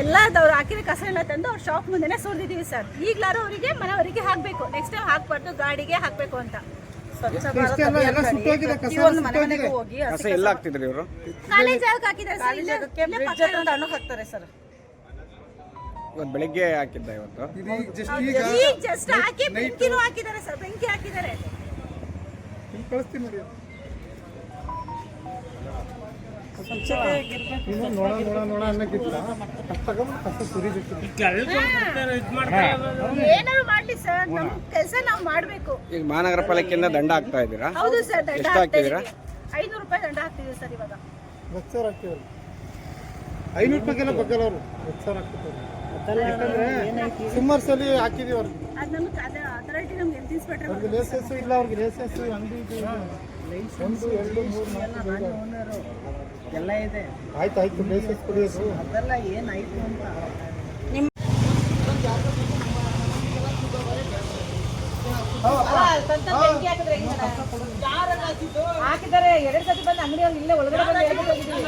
ಎಲ್ಲದವ್ರು ಹಾಕಿರೋ ಕಸ ಎಲ್ಲ ತಂದು ಅವ್ರ ಶಾಪ್ ಮುಂದೆನೆ ಸುರಿದಿದ್ದೀವಿ ಸರ್. ಈಗ್ಲಾರು ಅವರಿಗೆ ಮನೆಯವರಿಗೆ ಹಾಕ್ಬೇಕು. ನೆಕ್ಸ್ಟ್ ಟೈಮ್ ಹಾಕ್ಬಾರ್ದು ಗಾಡಿಗೆ ಹಾಕ್ಬೇಕು ಅಂತ. ಹೋಗಿ ಕಸ ಎಲ್ಲ ಹಾಕ್ತಿದ್ರಿ ಇವರು? ಕಾಲೇಜ್ ಹಾಕಿದ್ದಾರೆ ಸರ್? ಇಲ್ಲೇ- ಜಾಗಕ್ಕೆ ಇಲ್ಲೇ ಬ್ರಿಡ್ಜ್ ಹತ್ರ ಹಣ್ಣು ಹಾಕ್ತಾರೆ ಸರ್. ಇವತ್ತು ಬೆಳಿಗ್ಗೆ ಹಾಕಿದ್ದ ಇವತ್ತು. ಈಗ ಜಸ್ಟ್ ಈಗ ಈಗ ಜಸ್ಟ್ ಹಾಕಿ ಬೆಂಕಿನೂ ಹಾಕಿದ್ದಾರೆ ಸರ್. ಬೆಂಕಿ ಹಾಕಿದ್ದಾರೆ. ಕಳಿಸ್ತೀನಿ ನೋಡಿ. ಏನಾದ್ರು ಮಾಡ್ಲಿ ಸರ್ ನಮ್ ಕೆಲಸ ನಾವು ಮಾಡ್ಬೇಕು. ಈಗ ಮಹಾನಗರ ಪಾಲಿಕೆಯಿಂದ ದಂಡ ಹಾಕ್ತಾ ಇದ್ದೀರಾ? ಹೌದು ಸರ್ ದಂಡ ಎಷ್ಟು ಹಾಕ್ತಾ ಹಾಕ್ತಿದ್ದೀರಾ? ಐನೂರು ರೂಪಾಯಿ ದಂಡ ಹಾಕ್ತಿದ್ದೀವಿ ಸರ್ ಇವಾಗ. ಐನೂರು ರೂಪಾಯಿಗೆಲ್ಲ ಬಗ್ಗಲ್ಲ ಅವರು ಸುಮಾರು ಸಲ ಹಾಕಿದೀವಿ ಅವ್ರಿಗೆ ಅದ್ ನಮ್ಗೆ ಅದ ಅಥಾರಿಟಿ ನಮ್ಗೆ ಹೆಲ್ತ್ ಇನ್ಸ್ಪೆಕ್ಟರ್ ಅವ್ರಿಗೆ ಲೈಸೆನ್ಸ್ ಇಲ್ಲ ಅವ್ರಿಗೆ ಲೈಸೆನ್ಸ್ ಅಂಗಡಿ. ಒಂದು ಎರಡು ಮೂರು ನಾಲ್ಕು. ಎಲ್ಲ ಇದೆ. ಆಯ್ತು ಆಯ್ತು ಲೈಸೆನ್ಸ್ ಕೊಡಿಯೋದು ಅದೆಲ್ಲ ಏನಾಯ್ತು ಅಂತ. ಹಾಕಿದ್ದಾರೆ ಎರಡು ಸತಿ ಬಂದು ಅಂಗಡಿ ಅವ್ರು ಇಲ್ಲೇ ಒಳಗಡೆ ಬಂದು ಎರಡು ಹೋಗಿದ್ದೀವಿ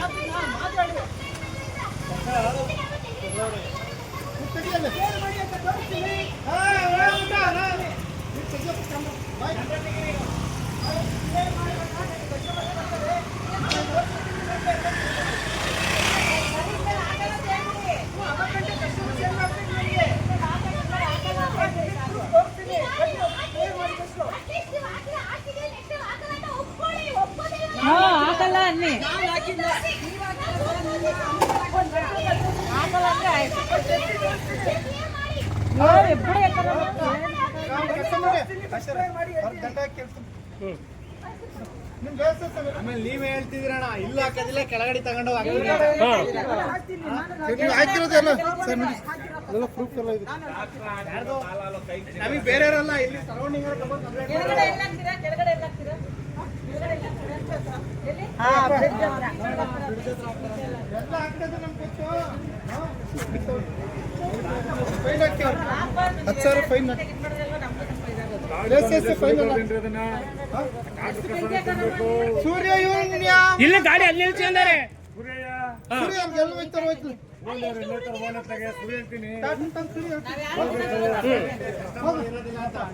ಹಾಕಲ್ಲ ಅನ್ನಿ ಹಾಕಲ್ಲ ಅಂದ್ರೆ ಆಯ್ತು ನೋಡಿ, ಎಬ್ಬಿಡಿ ಯಾಕಂದ್ರೆ ಅವ್ರಿಗೆ ದಂಡ ಹಾಕಿ ಕೆಲ್ಸ ನಿಮ್ ಲೈಸೆನ್ಸ್ ಅಲ್ಲ? ಆಮೇಲೆ ನೀವೇ ಹೇಳ್ತಿದ್ದೀರಣ್ಣ. ಇಲ್ಲ ಹಾಕೋದಿಲ್ಲ ಕೆಳಗಡೆ ತಗೊಂಡು ಬೇರೆ ಹಾಕಿರೋದೆಲ್ಲ ಸರ್ ನೋಡಿ. ಎಲ್ಲ ಪ್ರೂಫ್ ಎಲ್ಲ ಇದೆ. ನಮಗೆ ಬೇರೆಯವರಲ್ಲ ಇಲ್ಲಿ ಸರೌಂಡಿಂಗ್ ಹತ್ತು ಸಾವಿರ ಫೈನ್ ಸೂರ್ಯ ಯೂನ್ಯ ಇಲ್ಲ ಗಾಡಿ ಅಲ್ಲಿ ನಿಲ್ಸಿದ್ದಾರೆ ಸೂರ್ಯ ಎಲ್ಲ ಹೋಯ್ತಾರೆ ಹೋಯ್ತು?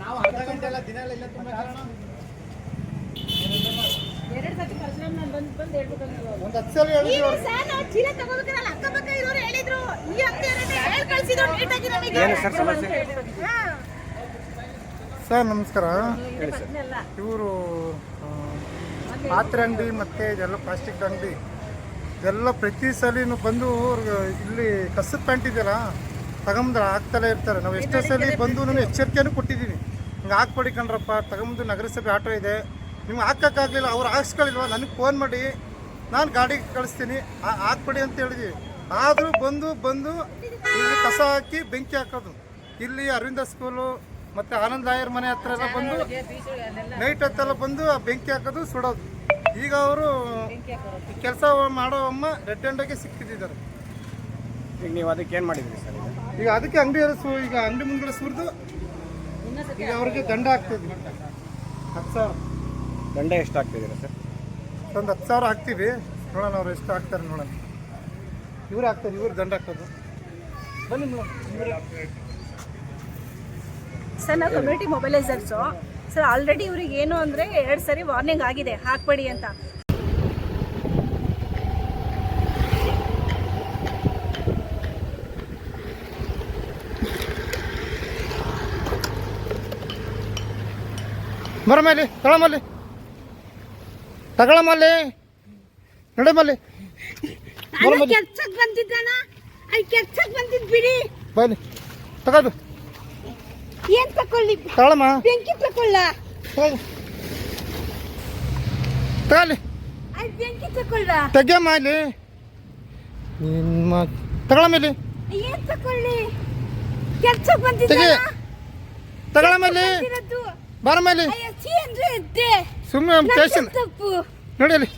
ನಾವು ಅರ್ಧ ಗಂಟೆ ಎಲ್ಲ ದಿನ ಎಲ್ಲ ತುಂಬ ಎರಡು ಸತಿ ಪರಶುರಾಮ್ ನಾನು ಬಂದು ಬಂದು ಹೇಳ್ಬಿಟ್ಟು ಒಂದು ಹತ್ತು ಸಲ ಹೇಳಿದ್ರು ಈಗ ಸರ್ ನಾವು ಚೀಲ ತಗೋಬೇಕಲ್ಲ ಅಕ್ಕಪಕ್ಕ ಇರೋರು ಹೇಳಿದ್ರು. ಈ ಅಂಗಡಿ ಹೇಳಿ ಕಳ್ಸಿದ್ರು ನೀಟಾಗಿ ನಮಗೆ. ಏನು ಸರ್ ಸಮಸ್ಯೆ? ಸರ್ ನಮಸ್ಕಾರ. ಇವರು ಪಾತ್ರೆ ಅಂಗಡಿ ಮತ್ತು ಇದೆಲ್ಲ ಪ್ಲಾಸ್ಟಿಕ್ ಅಂಗಡಿ. ಇದೆಲ್ಲ ಪ್ರತಿ ಸಲಿನೂ ಬಂದು ಅವ್ರಿಗೆ ಇಲ್ಲಿ ಕಸದ ಪ್ಯಾಂಟ್ ಇದೆಯಲ್ಲ ತಗೊಂಬಂದ್ರೆ ಹಾಕ್ತಲೇ ಇರ್ತಾರೆ. ನಾವು ಎಷ್ಟೇ ಸಲ ಬಂದು ಎಚ್ಚರಿಕೆನೂ ಕೊಟ್ಟಿದ್ದೀವಿ ಹಿಂಗೆ ಹಾಕ್ಬೇಡಿ ಕಣ್ರಪ್ಪ. ತಗೊಂಬಂದು ನಗರಸಭೆ ಆಟೋ ಇದೆ. ನಿಮ್ಗೆ ಹಾಕೋಕ್ಕಾಗಲಿಲ್ಲ ಅವ್ರು ಹಾಕ್ಸ್ಕೊಳ್ಳಿಲ್ವ ನನಗೆ ಫೋನ್ ಮಾಡಿ ನಾನು ಗಾಡಿಗೆ ಕಳಿಸ್ತೀನಿ ಹಾಕ್ಬಿಡಿ ಅಂತ ಹೇಳಿದ್ವಿ. ಆದರೂ ಬಂದು ಬಂದು ಇಲ್ಲಿ ಕಸ ಹಾಕಿ ಬೆಂಕಿ ಹಾಕೋದು. ಇಲ್ಲಿ ಅರವಿಂದ ಸ್ಕೂಲು ಮತ್ತು ಆನಂದ ರಾಯರ್ ಮನೆ ಹತ್ರ ಎಲ್ಲ ಬಂದು ನೈಟ್ ಹತ್ತೆಲ್ಲ ಬಂದು ಆ ಬೆಂಕಿ ಹಾಕೋದು ಸುಡೋದು. ಈಗ ಅವರು ಕೆಲಸ ಮಾಡೋ ಅಮ್ಮ ರೆಡ್ ಹ್ಯಾಂಡಾಗೆ ಸಿಕ್ಕಿದ್ದಾರೆ. ಈಗ ನೀವು ಅದಕ್ಕೆ ಏನು ಮಾಡಿದ್ರಿ ಸರ್ ಈಗ? ಈಗ ಅದಕ್ಕೆ ಅಂಗಡಿ ಸು ಈಗ ಅಂಗಡಿ ಮುಂದೆ ಸುರಿದು ಈಗ ಅವ್ರಿಗೆ ದಂಡ ಆಗ್ತದೆ ಹತ್ತು ಸಾವಿರ. ದಂಡ ಎಷ್ಟು ಹಾಕ್ತಿದ್ದೀರ ಸರ್? ಒಂದು ಹತ್ತು ಸಾವಿರ ಹಾಕ್ತೀವಿ. ನೋಡೋಣ ಅವ್ರು ಎಷ್ಟು ಹಾಕ್ತಾರೆ ನೋಡೋಣ. ಇವ್ರು ಹಾಕ್ತಾರೆ ಇವ್ರು ದಂಡ ಹಾಕೋದು ಬನ್ನಿ ಸರ್ ನಾವು ಕಮ್ಯುನಿಟಿ ಮೊಬೈಲೈಸರ್ಸು ಸರ್ ಆಲ್ರೆಡಿ ಇವ್ರಿಗೆ ಏನು ಅಂದರೆ ಎರಡು ಸರಿ ವಾರ್ನಿಂಗ್ ಆಗಿದೆ. ಹಾಕ್ಬೇಡಿ ಅಂತ. ಬರಮಲ್ಲಿ ತಗೊಳಮಲ್ಲಿ ತಗೊಳಮಲ್ಲಿ ನಡಮಲ್ಲಿ ಕೆಲ್ಸಕ್ಕೆ ಬಂದಿದ್ದಾನ ಅಲ್ಲಿ ಕೆಲ್ಸಕ್ಕೆ ಬಂದಿದ್ ಬಿಡಿ. ಬನ್ನಿ. ಏನ್ ತಕೊಳ್ಳಿ ತಗೊಳಮ್ಮ. ಬೆಂಕಿ ತಕೊಳ್ಳ ತಗೊಳ್ಳಿ ಅಲ್ಲಿ ಬೆಂಕಿ ತಕೊಳ್ಳ ತೆಗಿಯಮ್ಮ ಇಲ್ಲಿ ನಿಮ್ಮ ತಗೊಳಮಲ್ಲಿ ಏನ್ ತಕೊಳ್ಳಿ ಕೆಲ್ಸಕ್ಕೆ ಬಂದಿದ್ದಾನ ಬಂದಿರೋದು. ಅಂದ್ರೆ ಎದ್ದೆ. ಸುಮ್ಮನೆ ನೋಡಿ ಅಲ್ಲಿ.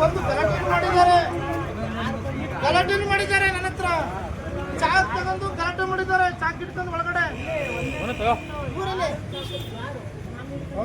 ಬಂದು ಗಲಾಟೆನೂ ಮಾಡಿದ್ದಾರೆ. ಗಲಾಟೆನೂ ಮಾಡಿದ್ದಾರೆ ನನ್ನ ಹತ್ರ. ಚಾ ತಗೊಂಡು ಗಲಾಟೆ ಮಾಡಿದ್ದಾರೆ. ಚಾ ಕಿಟ್ಕೊಂಡು ಒಳಗಡೆ. ಊರಲ್ಲಿ. ಓ,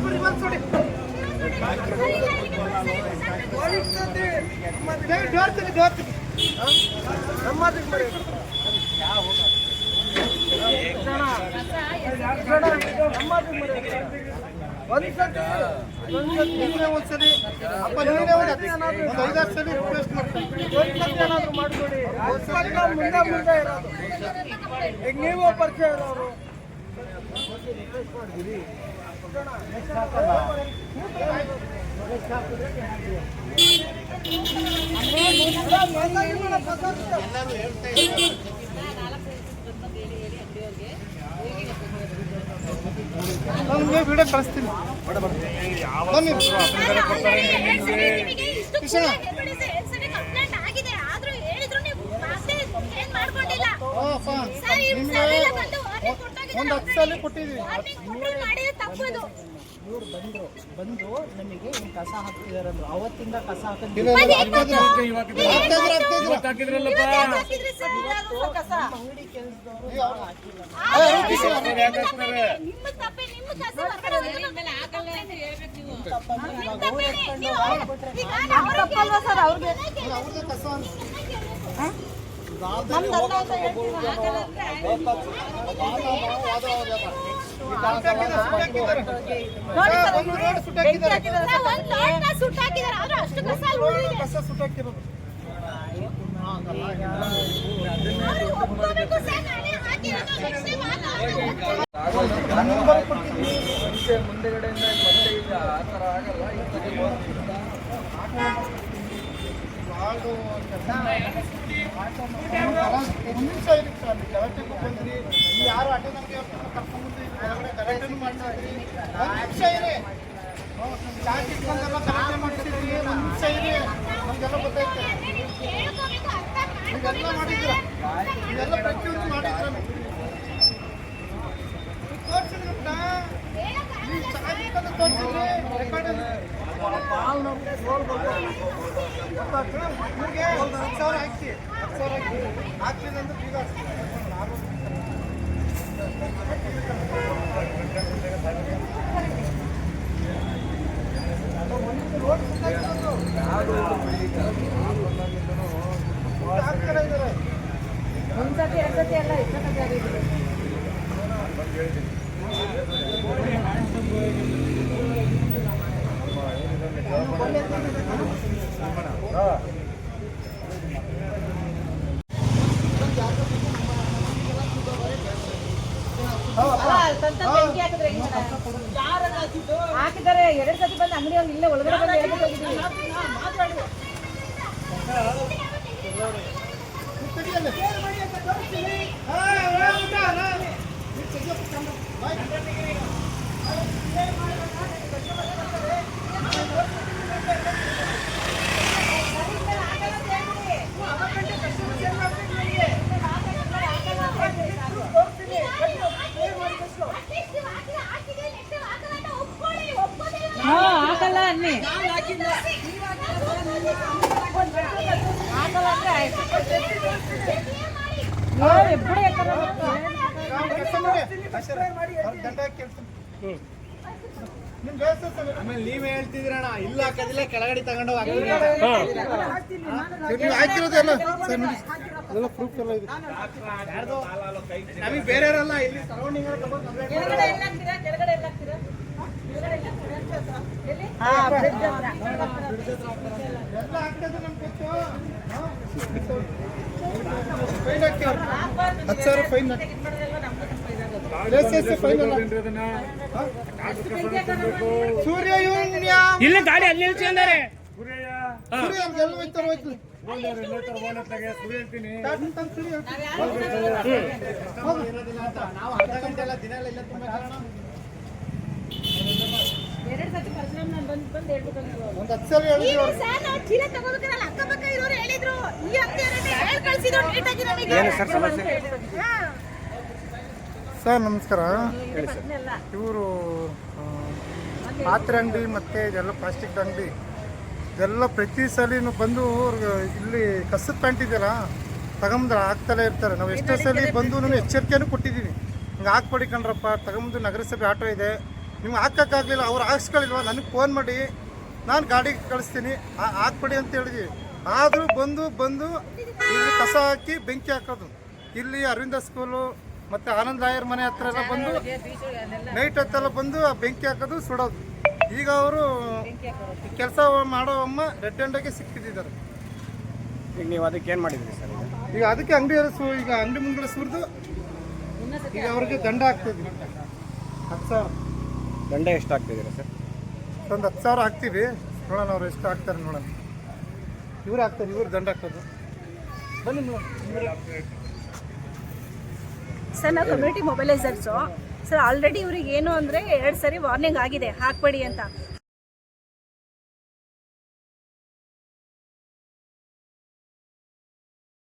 ತೆಗಿ. ನೀನೇ ಒಂದ್ಸಲಿ ಅಪ್ಪ ಒಂದು ಒಂದು ಐದಾರು ಸಲ ರಿಕ್ವೆಸ್ಟ್ ಮಾಡ್ತೀನಿ ಮುಂದೆ ಮುಂದೆ ಇರೋದು ಈಗ ನೀವು ಪರಿಚಯ ಇರೋರು. ನನಗೆ ವಿಡಿಯೋ ಕಳಿಸ್ತೀನಿ. ಬನ್ನಿ. ನಿಮ್ಗೆ ಕೊಟ್ಟಾಗಿದ್ದಾರೆ ಒಂದು ಹತ್ತು ಸಲ ಕೊಟ್ಟಿದ್ದೀವಿ ಇವ್ರು ಬಂದ್ರು ಬಂದು ನಮಗೆ ಹಿಂಗ್ ಕಸ ಹಾಕ್ತಿದಾರೆ ಅಂದ್ರು ಅವತ್ತಿಂದ ಕಸ ಹಾಕಿದ್ರು ಕಸ. ಅಂಗಡಿ ಕೆಲಸದವರು ಅವ್ರಿಗೆ ಕಸ ಅಂತ. ಒಂದು ರೋಡ್ ಸುಟ್ಟಾಕಿದ್ದಾರೆ. ನಾವು ಒಂದ್ ಲೋಡ್ನ ಸುಟ್ಟಾಕಿದ್ದಾರೆ ಆದ್ರೂ ಅಷ್ಟು ಕಸ ಅಲ್ಲಿ ಉಳಿದಿದೆ ಕಸ ಸುಟ್ಟಾಕಿರೋದು ಅವ್ರು ಒಪ್ಕೋಬೇಕು ಸರ್ ನಾನೇ ಹಾಕಿರೋದು next time ಹಾಕಲ್ಲ. ನಂಬರ್ ಕೊಟ್ಟಿದ್ದೀನಿ ವಾರ್ಡು ಒಂದು ನಿಮಿಷ ಇರುತ್ತೆ ಅಲ್ಲಿ ಗಲಾಟೆಗೂ ಬಂದ್ರಿ ಯಾರು ಅಡ್ಡ ಗಲಾಟೆನೂ ಮಾಡ್ತಿದ್ರಿ. ಒಂದು ನಿಮಿಷ ಇರಿ. ಚಾ ಕಿಟ್ಕೊಂಡೆಲ್ಲ ಗಲಾಟೆ ಮಾಡ್ತಿದ್ರಿ. ಒಂದು ನಿಮಿಷ ಇರಿ. ನಮಗೆಲ್ಲ ಗೊತ್ತೈತೆ. ಕೇಳ್ಕೋಬೇಕು, ಅರ್ಥ ಇದೆಲ್ಲ ಮಾಡಿದ್ರ ಇದೆಲ್ಲ ಪ್ರತಿಯೊಂದು ಮಾಡಿದ್ರ ತೋರಿಸಿದ್ರಿ. ನೀವು ತೋರಿಸಿದ್ರಿ ರೆಕಾರ್ಡ್ ನಿಮಗೆ ಹತ್ತು ಸಾವಿರ ಹಾಕಿ ಹತ್ತು ಸಾವಿರ ಹಾಕಿ ಹಾಕ್ಲಿಲ್ಲ ಅಂದ್ರೆ ಬೀಗ ಹಾಕ್ತಾರೆ ಇದ್ದಾರೆ ಒಂದ್ಸತಿ ಎರಡ್ ಸತಿ ಎಲ್ಲ ಇಷ್ಟೊತ್ತಿಗೆ ಆಗಿದ್ರು ಸ್ವಂತ ಬೆಂಕಿ ಹಾಕಿದ್ರೆ ಹೆಂಗ್ ಮೇಡಮ್? ಹಾಕಿದ್ದಾರೆ. ಎರಡ್ ಸತಿ ಬಂದು ಅಂಗಡಿ ಅವ್ರು ಇಲ್ಲೇ ಒಳಗಡೆ ಬಂದು ಹೋಗಿದ್ದೀವಿ Atleast ನೀವು ಹಾಕಿದ್ರೆ ಹಾಕಿದೆ, next time ಹಾಕಲ್ಲ ಅಂತ ಒಪ್ಕೊಳ್ಳಿ, ಒಪ್ಪೋದೇ ಇಲ್ಲ. ಹಾ ಹಾಕಲ್ಲ ಅನ್ನಿ ಹಾಕಲ್ಲ ಅಂದ್ರೆ ಆಯ್ತು Clear ಮಾಡಿ. ನೋಡಿ ಎಬ್ಬಡಿ ಯಾಕಂದ್ರೆ ಕೆಲಸ ಮಾಡಿ ಅವ್ರ್ ದಂಡ ಹಾಕಿ ಕೆಲ್ಸ ನಿಮ್ ಬೇಸ ಆಮೇಲೆ ನೀವೇ ಹೇಳ್ತಿದ್ರಣ ಇಲ್ಲ ಹಾಕೋದಿಲ್ಲ ಕೆಳಗಡೆ ತಗೊಂಡೋಗಿ ಹಾಕಿದ್ರೆ ನೀವು ಹಾಕಿರೋದು ಎಲ್ಲ ಸರ್ ನೋಡಿ ಅದೆಲ್ಲ ಪ್ರೂಫ್ ಎಲ್ಲ ಇದೆ ನಮಗೆ ಬೇರೆಯವರಲ್ಲ ಇಲ್ಲಿ ಸರೌಂಡಿಂಗ್ ಎಲ್ಲ ಹಾಕ್ತದೆ ನಮ್ಗೆ ಗೊತ್ತು. ಹತ್ತು ಸಾವಿರ ಫೈನ್ ಸೂರ್ಯ ಯೂನ್ಯ ಇಲ್ಲ ಗಾಡಿ ಅಲ್ಲಿ ನಿಲ್ಸ್ಕೊಂಡಾರೆ ಸೂರ್ಯ ಎಲ್ಲ ಹೋಯ್ತಾರೆ ಹೋಯ್ತು. ನಾವು ಅರ್ಧ ಸೂರ್ಯ ಎಲ್ಲ ದಿನ ಎಲ್ಲ ಇಲ್ಲ ನಾನು ಸರ್ ನಮಸ್ಕಾರ ಹೇಳಿ ಸರ್ ಇವರು ಪಾತ್ರೆ ಅಂಗಡಿ ಮತ್ತು ಇದೆಲ್ಲ ಪ್ಲಾಸ್ಟಿಕ್ ಅಂಗಡಿ. ಇದೆಲ್ಲ ಪ್ರತಿ ಸಲಿನೂ ಬಂದು ಅವ್ರಿಗೆ ಇಲ್ಲಿ ಕಸದ ಪ್ಯಾಂಟ್ ಇದೆಯಲ್ಲ ತಗೊಂಬಂದ್ರೆ ಹಾಕ್ತಲೇ ಇರ್ತಾರೆ. ನಾವು ಎಷ್ಟೋ ಸಲ ಬಂದು ಎಚ್ಚರಿಕೆನೂ ಕೊಟ್ಟಿದ್ದೀವಿ. ಹಿಂಗೆ ಹಾಕ್ಬೇಡಿ ಕಣ್ರಪ್ಪ. ತಗೊಂಬಂದು ನಗರಸಭೆ ಆಟೋ ಇದೆ. ನಿಮ್ಗೆ ಹಾಕೋಕ್ಕಾಗಲಿಲ್ಲ ಅವ್ರು ಹಾಕ್ಸ್ಕೊಳ್ಳಿಲ್ವ? ನನಗೆ ಫೋನ್ ಮಾಡಿ ನಾನು ಗಾಡಿ ಕಳಿಸ್ತೀನಿ ಹಾಕ್ಬಿಡಿ ಅಂತ ಹೇಳಿದ್ವಿ. ಆದರೂ ಬಂದು ಬಂದು ಇಲ್ಲಿ ಕಸ ಹಾಕಿ ಬೆಂಕಿ ಹಾಕೋದು. ಇಲ್ಲಿ ಅರವಿಂದ ಸ್ಕೂಲು ಮತ್ತು ಆನಂದ್ ರಾಯರ್ ಮನೆ ಹತ್ರ ಎಲ್ಲ ಬಂದು ನೈಟ್ ಹೊತ್ತೆಲ್ಲ ಬಂದು ಆ ಬೆಂಕಿ ಹಾಕೋದು ಸುಡೋದು. ಈಗ ಅವರು ಕೆಲಸ ಮಾಡೋ ಅಮ್ಮ ರೆಡ್ ಹ್ಯಾಂಡಾಗೆ ಸಿಕ್ಕಿದ್ದಾರೆ. ಈಗ ನೀವು ಅದಕ್ಕೆ ಏನು ಮಾಡಿದ್ರಿ ಸರ್ ಈಗ? ಅದಕ್ಕೆ ಅದಕ್ಕೆ ಸು ಈಗ ಅಂಗಡಿ ಮುಂದೆ ಸುರಿದು ಈಗ ಅವ್ರಿಗೆ ದಂಡ ಹಾಕ್ತಿದ್ವಿ. ಹತ್ತು ಸಾವಿರ. ದಂಡ ಎಷ್ಟು ಹಾಕ್ತಿದ್ದೀರಾ ಸರ್? ಒಂದು ಹತ್ತು ಸಾವಿರ ಹಾಕ್ತೀವಿ. ನೋಡೋಣ ಅವ್ರು ಎಷ್ಟು ಹಾಕ್ತಾರೆ ನೋಡೋಣ. ಇವ್ರು ಹಾಕ್ತಾರೆ ಇವ್ರು ದಂಡ ಹಾಕೋದು. ಬನ್ನಿ ಸರ್ ನಾವು ಕಮ್ಯುನಿಟಿ ಮೊಬೈಲೈಸರ್ಸು ಸರ್ ಆಲ್ರೆಡಿ ಇವ್ರಿಗೆ ಏನು ಅಂದರೆ ಎರಡು ಸರಿ ವಾರ್ನಿಂಗ್ ಆಗಿದೆ. ಹಾಕ್ಬೇಡಿ ಅಂತ.